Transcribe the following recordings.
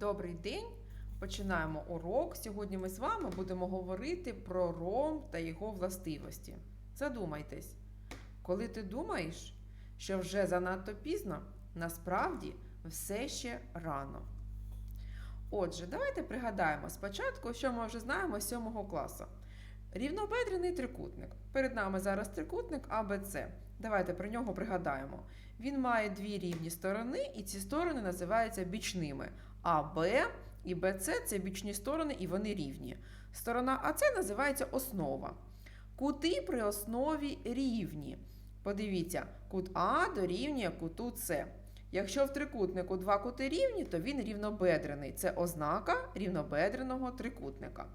Добрий день! Починаємо урок. Сьогодні ми з вами будемо говорити про ром та його властивості. Задумайтесь, коли ти думаєш, що вже занадто пізно, насправді все ще рано. Отже, давайте пригадаємо спочатку, що ми вже знаємо з 7 класу. Рівнобедрений трикутник. Перед нами зараз трикутник АБЦ. Давайте про нього пригадаємо. Він має дві рівні сторони, і ці сторони називаються бічними. АБ і БЦ це бічні сторони, і вони рівні. Сторона АЦ називається основа. Кути при основі рівні. Подивіться, кут А дорівнює куту С. Якщо в трикутнику два кути рівні, то він рівнобедрений. Це ознака рівнобедреного трикутника.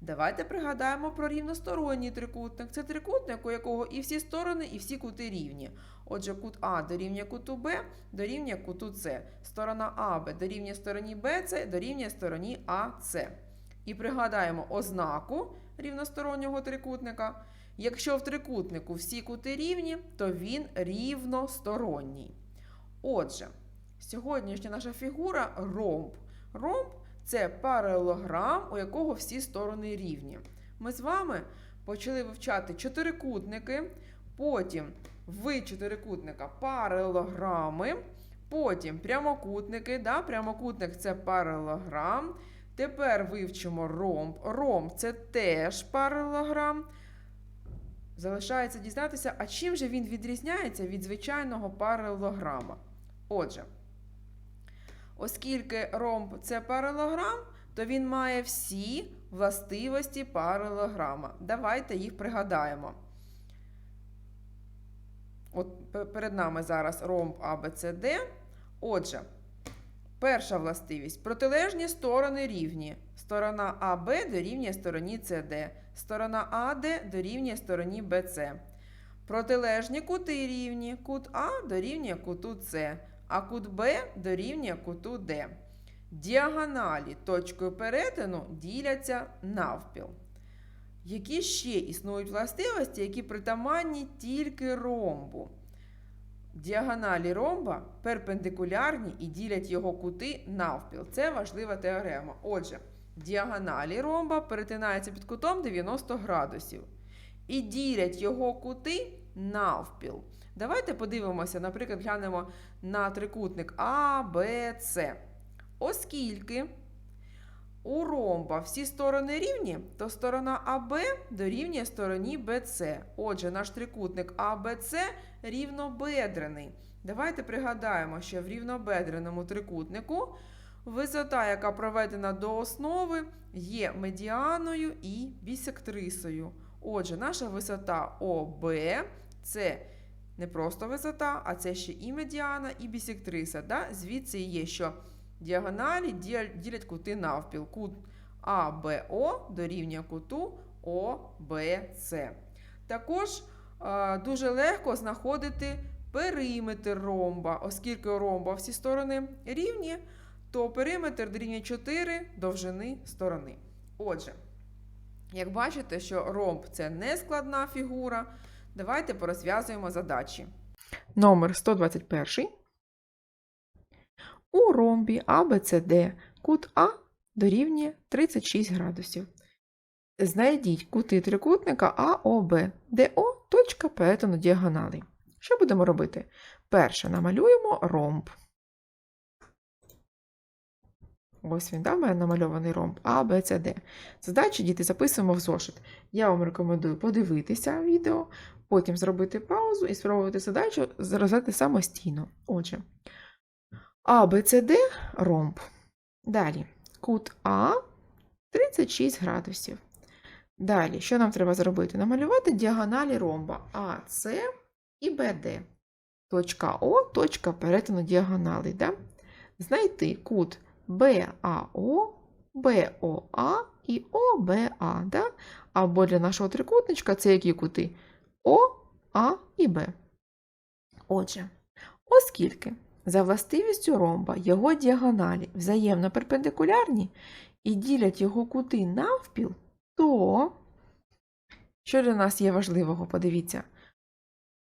Давайте пригадаємо про рівносторонній трикутник. Це трикутник, у якого і всі сторони, і всі кути рівні. Отже, кут А дорівнює куту Б, дорівнює куту С. Сторона АБ дорівнює стороні БЦ, дорівнює стороні АС. І пригадаємо ознаку рівностороннього трикутника. Якщо в трикутнику всі кути рівні, то він рівносторонній. Отже, сьогоднішня наша фігура ромб. Ромб це паралелограм, у якого всі сторони рівні. Ми з вами почали вивчати чотирикутники, потім в чотирикутника паралелограми, потім прямокутники. Да? Прямокутник це паралелограм. Тепер вивчимо ромб. Ромб це теж паралелограм. Залишається дізнатися, а чим же він відрізняється від звичайного паралелограма. Отже, оскільки ромб це паралелограм, то він має всі властивості паралелограма. Давайте їх пригадаємо. От перед нами зараз ромб ABCD. Отже, перша властивість. Протилежні сторони рівні. Сторона АБ дорівнює стороні CD. Сторона АД дорівнює стороні BC. Протилежні кути рівні. Кут А дорівнює куту С, а кут Б дорівнює куту Д. Діагоналі точкою перетину діляться навпіл. Які ще існують властивості, які притаманні тільки ромбу? Діагоналі ромба перпендикулярні і ділять його кути навпіл. Це важлива теорема. Отже, діагоналі ромба перетинаються під кутом 90 градусів і ділять його кути навпіл. Давайте подивимося, наприклад, глянемо на трикутник А, Б, С. Оскільки у ромба всі сторони рівні, то сторона АБ дорівнює стороні БЦ. Отже, наш трикутник АБЦ рівнобедрений. Давайте пригадаємо, що в рівнобедреному трикутнику висота, яка проведена до основи, є медіаною і бісектрисою. Отже, наша висота ОБ це не просто висота, а це ще і медіана, і бісектриса. Да? Звідси є, що діагоналі ділять кути навпіл. Кут АБО дорівнює куту ОБЦ. Також дуже легко знаходити периметр ромба, оскільки ромба всі сторони рівні, то периметр дорівнює 4 довжини сторони. Отже, як бачите, що ромб це не складна фігура, давайте порозв'язуємо задачі. Номер 121. У ромбі ABCD кут А дорівнює 36 градусів. Знайдіть кути трикутника АОБ, де О точка перетину діагоналей. Що будемо робити? Перше намалюємо ромб. Ось він, да, в мене намальований ромб А, Б, С, Д. Задачі діти записуємо в зошит. Я вам рекомендую подивитися відео, потім зробити паузу і спробувати задачу розв'язати самостійно. Отже, А, Б, С, Д ромб. Далі кут А 36 градусів. Далі, що нам треба зробити? Намалювати діагоналі ромба АС і БД. Точка О, точка перетину діагоналей. Да? Знайти кут БАО, БОА і ОБА. Да? Або для нашого трикутничка це які кути О, А і Б. Отже, оскільки за властивістю ромба його діагоналі взаємно перпендикулярні і ділять його кути навпіл, то що для нас є важливого? Подивіться.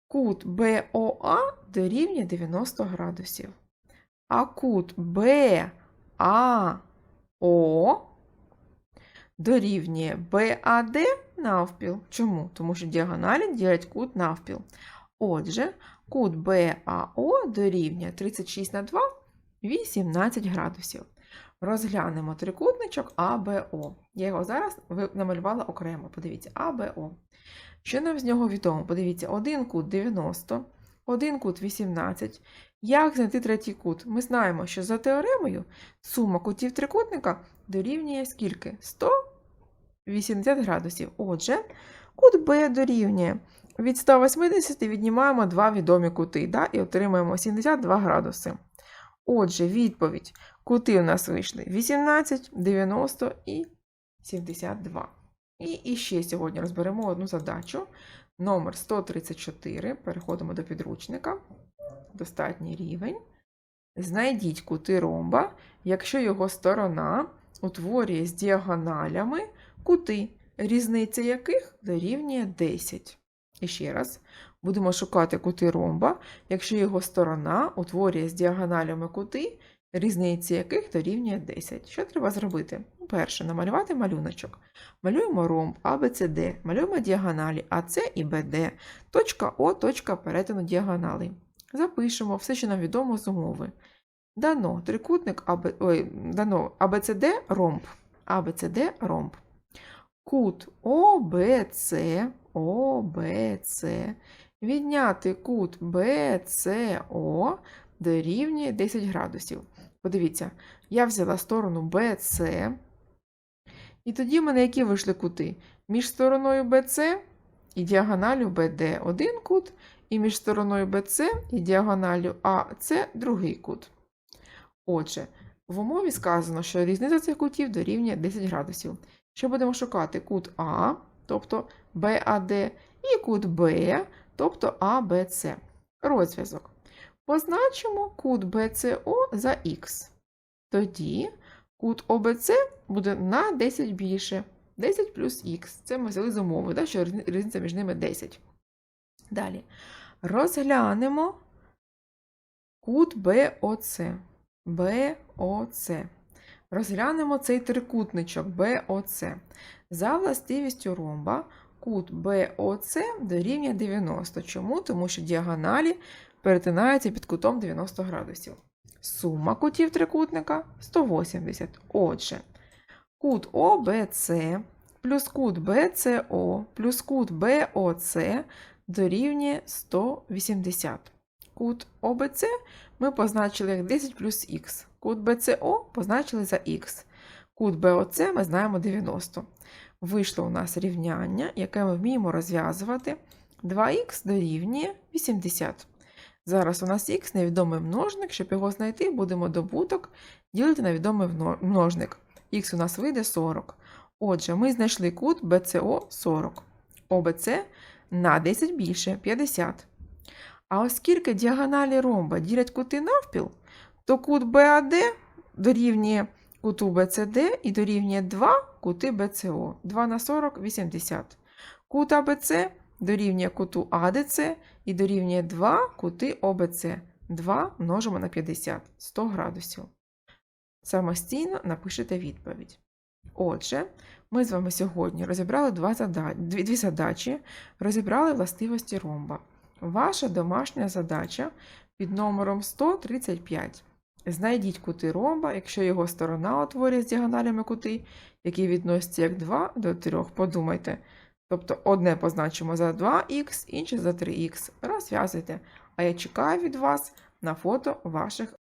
Кут БОА дорівнює 90 градусів, а кут АО дорівнює БАД навпіл. Чому? Тому що діагоналі ділять кут навпіл. Отже, кут БАО дорівнює 36 на 2 18 градусів. Розглянемо трикутничок АБО. Я його зараз намалювала окремо. Подивіться, АБО. Що нам з нього відомо? Подивіться, один кут 90, один кут 18. Як знайти третій кут? Ми знаємо, що за теоремою сума кутів трикутника дорівнює скільки? 180 градусів. Отже, кут Б дорівнює від 180 віднімаємо два відомі кути да, і отримаємо 72 градуси. Отже, відповідь. Кути у нас вийшли 18, 90 і 72. І, і ще сьогодні розберемо одну задачу. Номер 134. Переходимо до підручника. Достатній рівень. Знайдіть кути ромба, якщо його сторона утворює з діагоналями кути, різниця яких дорівнює 10. І ще раз, будемо шукати кути ромба, якщо його сторона утворює з діагоналями кути, різниця яких дорівнює 10. Що треба зробити? Перше, намалювати малюночок. Малюємо ромб ABCD, малюємо діагоналі АС і БД, точка О, точка перетину діагоналей. Запишемо все, що нам відомо з умови. Дано трикутник АБ, ой, дано ABCD ромб. ABCD ромб. Кут ОБЦ, ОБЦ, відняти кут БЦО дорівнює 10 градусів. Подивіться, я взяла сторону BC, і тоді в мене які вийшли кути? Між стороною BC і діагоналю BD один кут, і між стороною BC і діагоналю AC другий кут. Отже, в умові сказано, що різниця цих кутів дорівнює 10 градусів. Що будемо шукати кут А, тобто BAD, і кут Б, тобто ABC. Розв'язок. Позначимо кут BCO за х. Тоді кут ОБЦ буде на 10 більше. 10 плюс х. Це ми взяли з умови, да, що різниця між ними 10. Далі. Розглянемо кут БОЦ. БОЦ. Розглянемо цей трикутничок БОЦ. За властивістю ромба кут БОЦ дорівнює 90. Чому? Тому що діагоналі перетинаються під кутом 90 градусів. Сума кутів трикутника 180. Отже, кут ОБЦ плюс кут БЦО плюс кут БОЦ дорівнює 180. Кут ОБЦ ми позначили як 10 плюс х. Кут БЦО позначили за х. Кут БОЦ ми знаємо 90. Вийшло у нас рівняння, яке ми вміємо розв'язувати. 2х дорівнює 80. Зараз у нас х невідомий множник, щоб його знайти, будемо добуток ділити на відомий множник. Х у нас вийде 40. Отже, ми знайшли кут БЦО 40. ОБЦ на 10 більше 50. А оскільки діагоналі ромба ділять кути навпіл, то кут БАД дорівнює куту БЦД і дорівнює 2 кути БЦО. 2 на 40 – 80. Кут АБЦ дорівнює куту АДЦ і дорівнює 2 кути ОБЦ. 2 множимо на 50 – 100 градусів. Самостійно напишете відповідь. Отже, ми з вами сьогодні розібрали два зада... дві, дві задачі, розібрали властивості ромба. Ваша домашня задача під номером 135. Знайдіть кути ромба, якщо його сторона утворює з діагоналями кути, які відносяться як 2 до 3. Подумайте. Тобто одне позначимо за 2х, інше за 3х. Розв'язуйте. А я чекаю від вас на фото ваших